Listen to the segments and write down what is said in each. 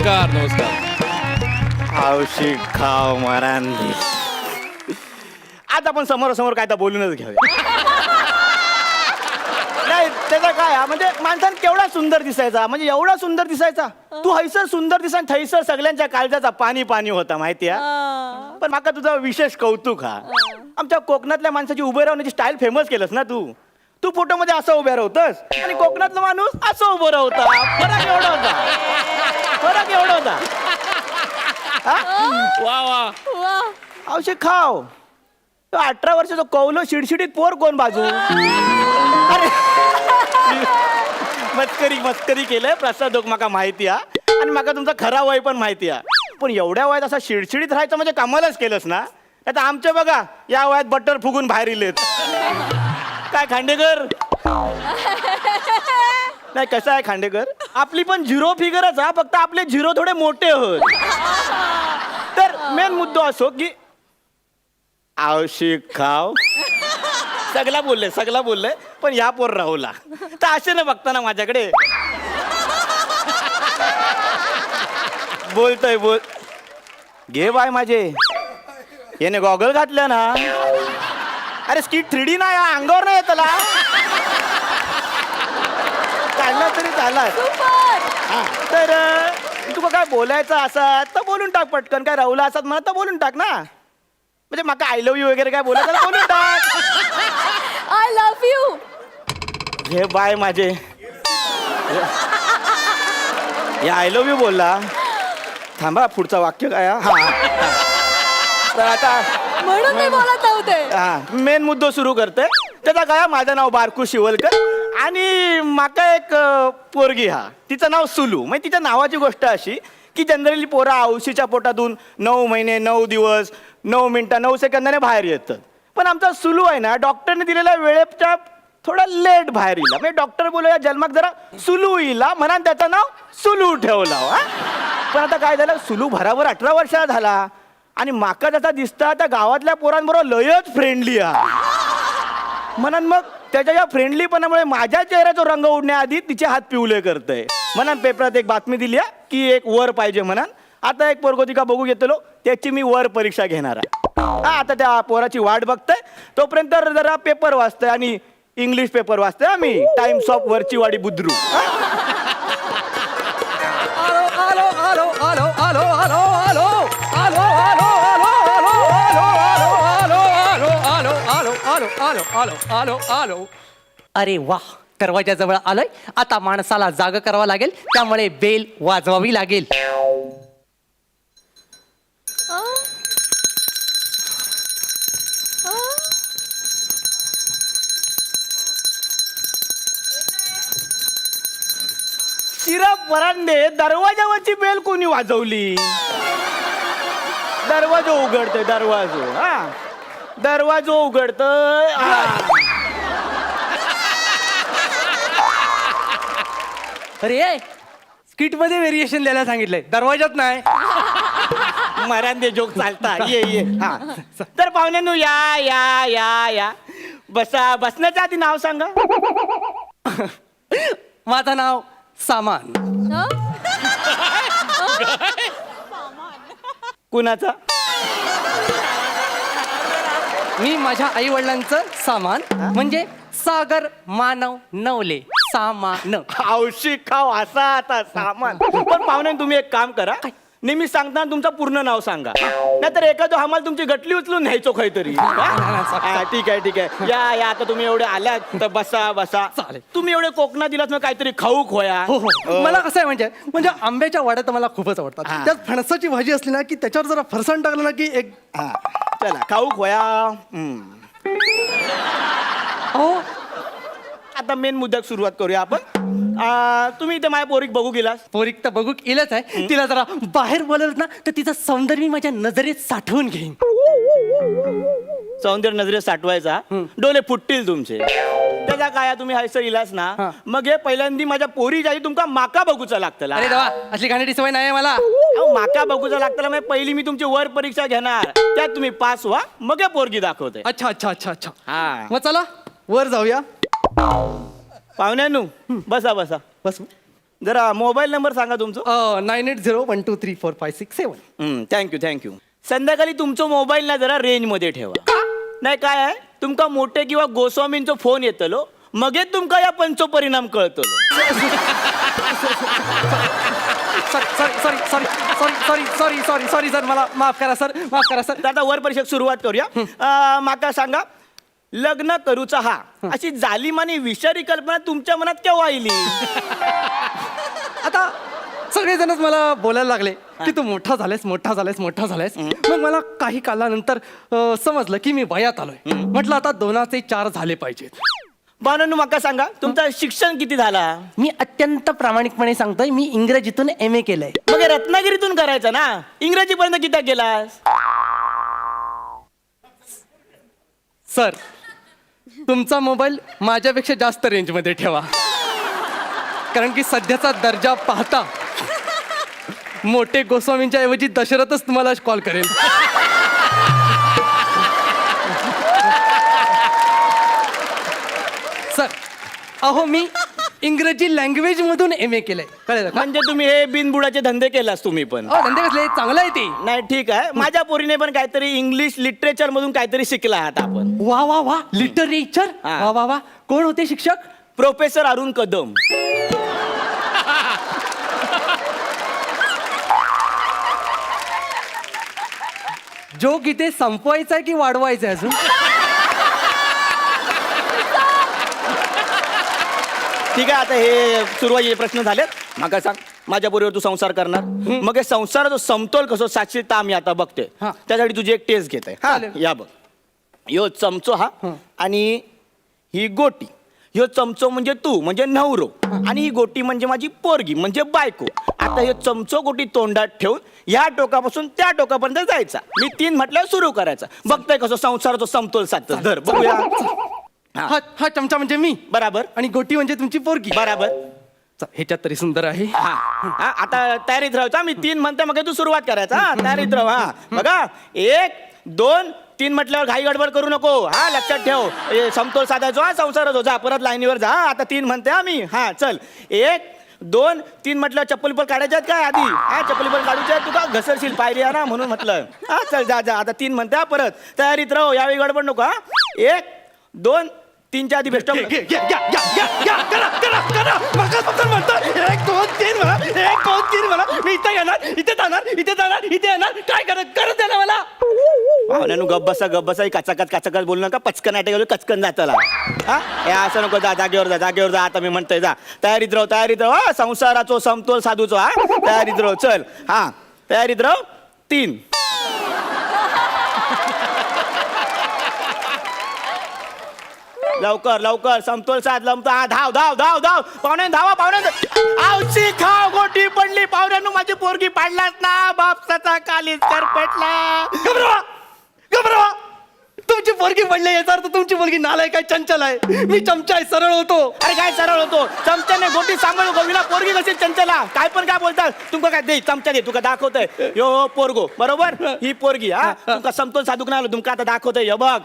नमस्कार नमस्कार. आवशी खाव मरांदी आज आपण समोर समोर काय तर बोलूनच घेऊया नाही त्याचा काय हा, म्हणजे माणसानं केवढा सुंदर दिसायचा? म्हणजे एवढा सुंदर दिसायचा? तू हैसर सुंदर दिसा थैसर सगळ्यांच्या काळजाचा पाणी पाणी होता माहितीये पण माका तुझं विशेष कौतुक हा. आमच्या कोकणातल्या माणसाची उभे राहण्याची स्टाईल फेमस केलंस ना तू? तू फोटो मध्ये असं उभे राहतस आणि कोकणातला माणूस असं उभं राहता. फरक एवढा होता. फरक एवढा होता वा वा वा औषध खाव तो अठरा वर्षाचा कौलो शिडशिडीत पोर कोण बाजू अरे मस्करी मस्करी केलंय प्रसाद दोक माका माहिती हा आणि माका तुमचा खरा वय पण माहिती हा पण एवढ्या वयात असा शिडशिडीत राहायचं म्हणजे कामालाच केलंस ना आता आमचे बघा या वयात बटर फुगून बाहेर इलेत काय खांडेकर नाही कसं आहे खांडेकर? आपली पण झिरो फिगरच हा फक्त आपले झिरो थोडे मोठे होत. तर मेन मुद्दा असो की आवशिक खाव. सगळा बोलले सगळा बोलले पण या पोर राहुला. तर असे ना बघताना माझ्याकडे बोलतोय बोल. घे बाय माझे. याने गॉगल घातलं ना. अरे स्किट थ्री डी ना या अंगावर नाही येतला काढला तरी चाला सुपर! हा, तर अं, तुका काय बोलायचं असत तर बोलून टाक पटकन. काय राहुला असत म्हणत तर बोलून टाक ना. म्हणजे माका आय लव्ह यू वगैरे काय बोलायचं तर बोलून टाक. आय लव्ह यू हे बाय माझे. या आय लव्ह यू बोलला. थांबा पुढचं वाक्य काय हा? हा. तर आता म्हणून मी बोलत नव्हते. हा मेन मुद्दो सुरू करते. त्याचा काय? माझं नाव बारकू शिवलकर. आणि माका एक पोरगी हा. तिचं नाव सुलू. म्हणजे तिच्या नावाची गोष्ट अशी की जनरली पोरं औशीच्या पोटातून नऊ महिने नऊ दिवस नऊ मिनटं नऊ सेकंदाने बाहेर येतात. पण आमचा सुलू आहे ना डॉक्टरने दिलेल्या वेळेच्या थोडा लेट बाहेर येईल. म्हणजे डॉक्टर बोलूया जन्माक जरा सुलू येईला म्हणा त्याचं नाव सुलू ठेवला हा. पण आता काय झालं सुलू भराभर अठरा वर्षाचा झाला. आणि माका जसा दिसता त्या गावातल्या पोरांबरोबर लयच फ्रेंडली हा म्हणून मग त्याच्या या फ्रेंडलीपणामुळे माझ्या चेहऱ्याचा रंग उडण्याआधी तिचे हात पिवले करतंय. म्हणा पेपरात एक बातमी दिली आहे की एक वर पाहिजे म्हणान. आता एक पोरगोतिका बघू घेतलो त्याची मी वर परीक्षा घेणार आहे. हा आता त्या पोराची वाट बघतोय. तोपर्यंत जरा पेपर वाचतोय आणि इंग्लिश पेपर वाचतोय आम्ही टाइम्स ऑफ वरची वाडी बुद्रू आलो आलो आलो आलो. अरे वा दरवाजाजवळ आलोय. आता माणसाला जाग करावा लागेल त्यामुळे बेल वाजवावी लागेल. शिरा परांडे दरवाजावरची बेल कोणी वाजवली? दरवाजा उघडतोय दरवाजो. हा. दरवाजो उघडतोय. हा. अरे स्किटमध्ये व्हेरिएशन द्यायला सांगितलंय. दरवाजात नाही. मरांदे जोक चालता ये ये. हा. तर पाहुण्यांनो या या या या. बसा बसण्याच्या आधी नाव सांगा. माझं नाव सामान. कुणाचा? मी माझ्या आई वडिलांचं सामान म्हणजे सागर मानव नवले. सामान. हौशी खाव असा आता सामान. पण पाहुण्या तुम्ही एक काम करा. नेहमी सांगताना तुमचं पूर्ण नाव सांगा. नाहीतर एखादं आम्हाला तुमची गटली उचलून न्यायचो काहीतरी. हा, ठीक आहे ठीक आहे. या या आता तुम्ही एवढे आल्यात तर बसा बसा. चालेल. तुम्ही एवढे कोकणात दिलात मग काहीतरी खाऊ खोया. हो हो. मला कसं आहे म्हणजे म्हणजे आंब्याच्या वाड्या तर मला खूपच हा. आवडतात त्यात फणसाची भाजी असली ना की त्याच्यावर जरा फरसाण टाकलं ना की एक हा, चला खाऊ खोया. हम्म. आता मेन मुद्द्यात सुरुवात करूया आपण. आ, तुम्ही इथे माझ्या पोरीक बघू गेलास. पोरीक तर बघू केलंच आहे. तिला जरा बाहेर बोलवलं ना तर तिचं सौंदर्य मी माझ्या नजरेत साठवून घेईन. सौंदर्य नजरेत साठवायचा. डोले फुटतील तुमचे. त्याचा काय तुम्ही हायसर इलास ना. मग हे पहिल्यांदी माझ्या पोरी जाई तुमका माका बघूचा लागतला. अरे देवा असली घाणेरडी सवय नाही आहे मला. अहो, माका बघूचा लागतला मग पहिली मी तुमची वर परीक्षा घेणार. त्यात तुम्ही पास व्हा मग पोरगी दाखवते. अच्छा अच्छा अच्छा अच्छा. हा. मग चला वर जाऊया. पाहुण्यानू बसा बसा. बस. जरा मोबाईल नंबर सांगा तुमचं. Nine eight zero one two three four five six seven. Thank you thank you संध्याकाळी तुमचं मोबाईल ना जरा रेंजमध्ये ठेवा. नाही काय आहे? तुमका मोठे किंवा गोस्वामींचो फोन येतलो मगे तुमका या पंचो परिणाम कळतलो. Sorry sorry sorry sorry sorry sorry sorry sorry sir मला माफ करा सर माफ करा सर तर आता वर परीक्षेक सुरुवात करूया. अं, माका सांगा लग्न करूचा हा अशी जालीम आणि विषारी कल्पना तुमच्या मनात केव्हा आली? आता सगळेजणच मला बोलायला लागले की तू मोठा झालायस मोठा झालायस मोठा झालायस मग मला काही कालानंतर अं, समजलं की मी वयात आलोय. म्हटलं आता दोनाचे चार झाले पाहिजेत. बानू माका सांगा? तुमचं शिक्षण किती झाला? मी अत्यंत प्रामाणिकपणे सांगतोय मी इंग्रजीतून एम ए केलंय. मग हे रत्नागिरीतून करायचं ना? इंग्रजी पर्यंत किती गेलास? सर तुमचा मोबाईल माझ्यापेक्षा जास्त रेंजमध्ये ठेवा. कारण की सध्याचा दर्जा पाहता मोठे गोस्वामींच्या ऐवजी दशरथच तुम्हाला कॉल करेल. अहो मी इंग्रजी लँग्वेज मधून एम ए केलंय. कळलं का? म्हणजे तुम्ही हे बिनबुडाचे धंदे केलास तुम्ही पण. अहो, धंदे कसले? चांगलं आहे ते. नाही ठीक आहे. माझ्या पोरीने पण काहीतरी इंग्लिश लिटरेचर मधून काहीतरी शिकला आहात आपण. वा वा वा. लिटरेचर हा. वा वा वा. कोण होते शिक्षक? प्रोफेसर अरुण कदम. जोक इथे संपवायचा आहे की वाढवायचा आहे अजून? ठीक आहे आता हे सुरुवातीचे प्रश्न झालेत. माका सांग माझ्या बरोबर तू संसार करणार? मग हे संसाराचा समतोल कसो साक्षीता आम्ही आता बघतोय. हा. त्यासाठी तुझी एक टेस्ट घेते हा. चालेल. या बघ. ह्यो चमचो हा. आणि ही गोटी. ह्यो चमचो म्हणजे तू म्हणजे नवरो. आणि ही गोटी म्हणजे माझी पोरगी म्हणजे बायको. आता ह्यो चमचो गोटी तोंडात ठेवून या टोकापासून त्या टोकापर्यंत जायचा. मी तीन म्हटल्यावर सुरू करायचा. बघतोय कसं संसाराचा समतोल साधतो धर बघूया. हा. हा हा चमचा म्हणजे मी. बराबर. आणि गोटी म्हणजे तुमची पोरगी. बराबर. चा, ह्याच्यात तरी सुंदर आहे. हा. हा, आता तयारीत राहायचा मी तीन म्हणते मग तू सुरुवात करायचा. हा तयारीत राह. हा. बघा एक दोन तीन म्हटल्यावर घाई गडबड करू नको. हा लक्षात ठेव. हे समतोल साधायचो. हा संसारच हो जा परत लाईनीवर जा. हा, आता तीन म्हणते हा मी. हा चल. एक दोन तीन म्हटलं चप्पल पण काढायच्या आहेत काय आधी? हा चप्पल पण काढूच्या आहेत. तुका घसरशील पायरी? आहे ना म्हणून म्हटलं. हा चल जा जा. आता तीन म्हणते हा परत. तयारीत राहो. यावेळी गडबड नको हा. एक दोन तीनच्या आधी बेस्ट घे, घे, घ्या, घ्या, घ्या, घ्या, करा, करा, करा. मगाचपासून म्हणतोय, एक दोन तीन म्हणा एक दोन तीन म्हणा मी इथे येणार इथे जाणार इथे जाणार इथे येणार. काय कर करत द्या ना मला. पाहुण्यानु गप बसा गप बसा. ही कचाकच कचाकच बोलू नका. पचकन नाटक गेलो कचकन जातला हा? हे असं नको जा जागेवर जा जागेवर जा. आता मी म्हणतोय जा. तयारीत राहो तयारीत राहो. हा संसाराचो समतोल साधूचो हा. तयारीत राहो चल. हा तयारीत राहो. तीन. लवकर लवकर. समतोल साध लमतो. हा धाव धाव धाव धाव. पाहुणे धावा पाहुणे आवशी खाव गोटी पडली. पाहुण्यानु माझी पोरगी पाडलाच ना. बापसाचा कालीच कर पेटला घबरवा घबरवा तुमची पोरगी पडली याचा अर्थ तुमची मुलगी नालाय काय चंचल आहे? मी चमचा आहे सरळ होतो. अरे काय सरळ होतो? चमच्याने गोटी सांभाळू गोविला पोरगी कशी चंचला? काय पण काय बोलतात तुमका काय दे चमचा दे तुका दाखवतोय. यो पोरगो बरोबर? ही. पोरगी हा. तुमका समतोल साधूक नाही आलो. तुमका आता दाखवतोय. यो बघ.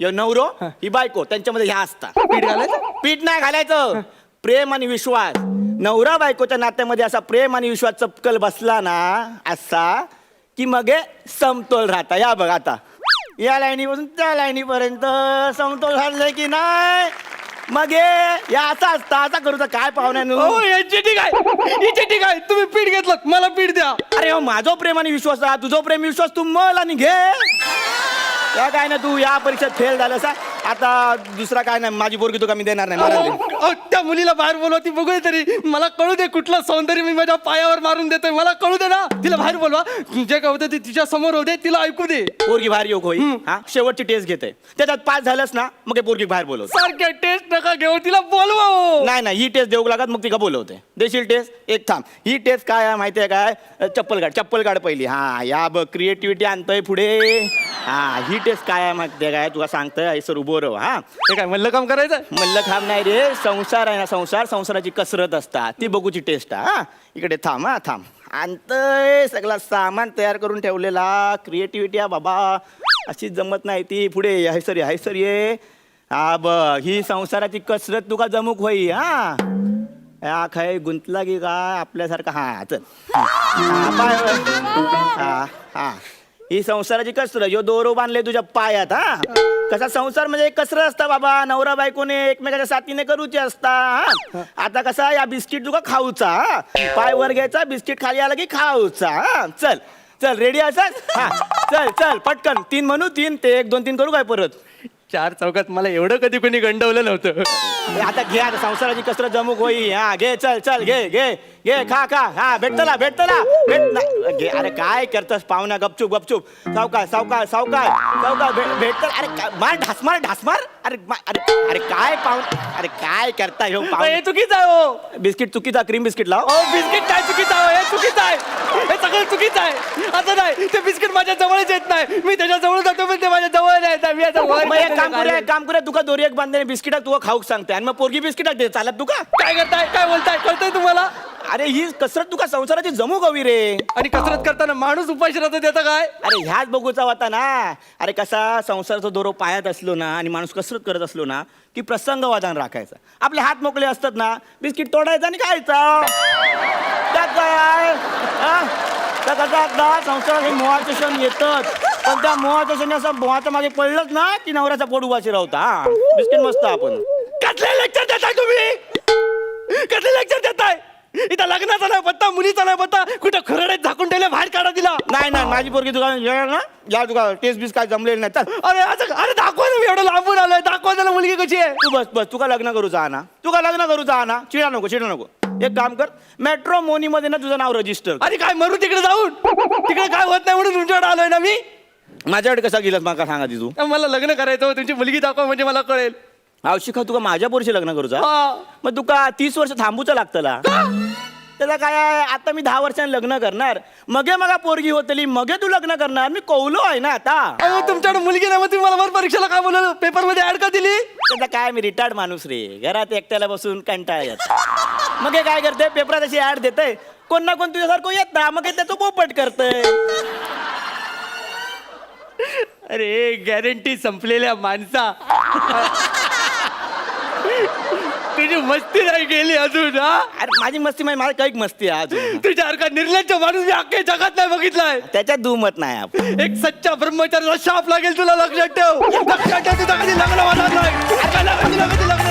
यो नवरो ही. बायको त्यांच्यामध्ये ह्या असता. पीठ घालायचं? पीठ नाही घालायचं. प्रेम आणि विश्वास. नवरा बायकोच्या नात्यामध्ये असा प्रेम आणि विश्वास चपकल बसला ना असा की मग हे समतोल राहता. या बघ आता. या लाईनीपासून त्या लाईनीपर्यंत समतोल घालले की नाही? मग हे या असा असता असा करू तर काय हो यांची ठीक आहे. ठीक आहे. तुम्ही पीठ घेतलं. मला पीठ द्या. अरे हो माझो प्रेम आणि विश्वास हा तुझो प्रेम विश्वास तू मल आणि घे. या काय ना तू या परीक्षेत फेल झालं सा आता दुसरा काय नाही माझी पोरगी तुका मी देणार नाही मला दे. अहो, त्या मुलीला बाहेर बोलवा ती बघू दे तरी. मला कळू दे कुठलं सौंदर्य मी माझ्या पायावर मारून देतोय. मला कळू दे ना. तिला बाहेर बोलवा. जे काय होतं ते तिच्या समोर होते तिला ऐकू दे. पोरगी बाहेर योग होई हा? शेवटची टेस्ट घेते त्याच्यात पास झालंस ना मग हे पोरगी बाहेर बोलवते. सारख्या टेस्ट नका घेऊ तिला बोलवा हो. नाही नाही ही टेस्ट देऊ लागत मग तिका बोलवते. देशील टेस्ट एक थांब. ही टेस्ट काय आहे माहिती आहे काय? चप्पल काढ चप्पल काढ पहिली. हा या बघ क्रिएटिव्हिटी आणतोय पुढे. हा ही टेस्ट काय आहे माहिती काय? तुला सांगतोय ऐसर उभं राह हा. हे काय म्हणलं काम करायचं? मल्ल थांब नाही रे संसार आहे ना संसार संसाराची कसरत असतात. ती बघूची टेस्ट हा. इकडे थांब हा थांब. आणतय सगळा सामान तयार करून ठेवलेला क्रिएटिव्हिटी हा बाबा. अशी जमत नाही ती. पुढे हाय सर हाय सर ये. हा बघ ही संसाराची कसरत तुका जमूक होई हा. हा खाय गुंतला की काय आपल्यासारखा हा चल. हा, पाय. हा हा. ही संसाराची कसर यो दोरो बांधले तुझ्या पायात हा कसा संसार म्हणजे एक कसरत असता बाबा नवरा बायकोने एकमेकाच्या साथीने करूची असता हा? आता कसा या बिस्किट तुका खाऊचा हा? पाय वर घ्यायचा बिस्किट खाली आला की खाऊचा हा? चल चल रेडी असस हा चल चल पटकन. तीन म्हणू तीन ते एक दोन तीन करू काय परत? चार चौकात मला एवढं कधी कोणी गंडवलं नव्हतं. ए, आता घे आता संसाराची कसरत जमूक होई. हा घे चल चल घे घे घे खा खा. हा भेटतला भेटतला. भेट ना- घे अरे काय करतस पाहुणा गपचूप गपचूप. सावकाश सावकाश सावकाश सावकाश भेट भेटत अरे मार ढासमार ढासमार अरे मा- अरे अरे काय पाहुण अरे काय करता ह्यो हे पाहुण? चुकीचं आहे हो. बिस्किट चुकीचा क्रीम बिस्किट लाव. अहो बिस्किट काय चुकीचं आहे? हे चुकीचं आहे. चुकीचं आहे. असं नाही. ते बिस्किट माझ्या जवळच येत नाही. मी त्याच्याजवळ जातो पण ते माझ्या जवळ नाही येत. मी आता वर मग एक काम करूया एक काम करूया. तुका दोरी एक बांधणे बिस्किट तुका खाऊक सांगते आणि मग पोरगी बिस्किट दे. चालत तुका? काय करताय? काय बोलताय? कळतंय तुम्हाला? अरे ही कसरत तुका संसाराची जमू गवी रे. आणि कसरत करताना माणूस उपाशी राहतो त्याचं काय? अरे ह्याच बघूचा होता ना. अरे कसा संसाराचा दोरो पायात असलो ना आणि माणूस कसरत करत असलो ना की प्रसंग वादान राखायचा. आपले हात मोकळे असतात ना बिस्किट तोडायचा आणि खायचा. त्यात काय? हा? त्या कसा आता संसारात हे मोहाचे क्षण येतात पण त्या मोहाच्या क्षणी असं मोहाच्या मागे पडलंच ना की नवऱ्याचा पोट उभाशी राहता? हा बिस्किट मस्त आपण. कसले लेक्चर देताय तुम्ही? कसले लेक्चर देताय? इथं लग्नाचा नाही पत्ता मुलीचा नाही पत्ता कुठं खरडे झाकून ठेवले बाहेर काढा दिला नाही नाही माझी पोरगी तुका येणार ना? या तुका टेस्ट बीस काय जमलेलं नाही. चल. अरे असं अरे दाखवा ना मी एवढं लांबून आलोय दाखवा त्याला मुलगी कशी आहे. तू बस बस तुका लग्न करू जा ना तुका लग्न करू जा ना चिडा नको चिडा नको. एक काम कर मेट्रो मोनी मध्ये ना तुझं नाव रजिस्टर अरे काय मरू तिकडे जाऊन? तिकडे काय होत नाही म्हणून तुमच्याकडे आलोय ना मी? माझ्याकडे कसा गेलास माका सांगा ती. तू मला लग्न करायचं तुमची मुलगी दाखवा म्हणजे मला कळेल. आवशिका तुका माझ्या पोरशी लग्न करू जा. हा. मग तुका तीस वर्ष थांबूचं लागतला. त्याला काय आहे, आता मी दहा वर्षांनी लग्न करणार. मगे मगा पोरगी होतली मगे तू लग्न करणार. मी कौलो आहे ना आता. अहो तुमच्याकडे मुलगी नाही मग तुम्ही मला वर परीक्षेला काय बोलवलं? पेपरमध्ये ऍड का दिली? त्याचा काय मी रिटायर्ड माणूस रे. घरात एकट्याला बसून कंटाळा येत. मग हे काय करते पेपरात अशी ऍड देते कोण ना कोण तुझ्यासारखं येत ना मग हे त्याचं पोपट करतंय. अरे गॅरंटी संपलेल्या माणसा. तुझी मस्ती नाही गेली अजून हा? अरे माझी मस्ती म्हणजे मला काही मस्ती आहे अजून. तुझ्यासारखा निर्लज्ज माणूस मी अख्ख्या जगात नाही बघितलाय. त्याच्यात दुमत नाही आपण. एक सच्चा ब्रह्मचार्याचा शाप लागेल तुला लक्षात ठेव. लक्षात ठेव तुझं कधी लग्न होणार नाही. लग्न लग्न.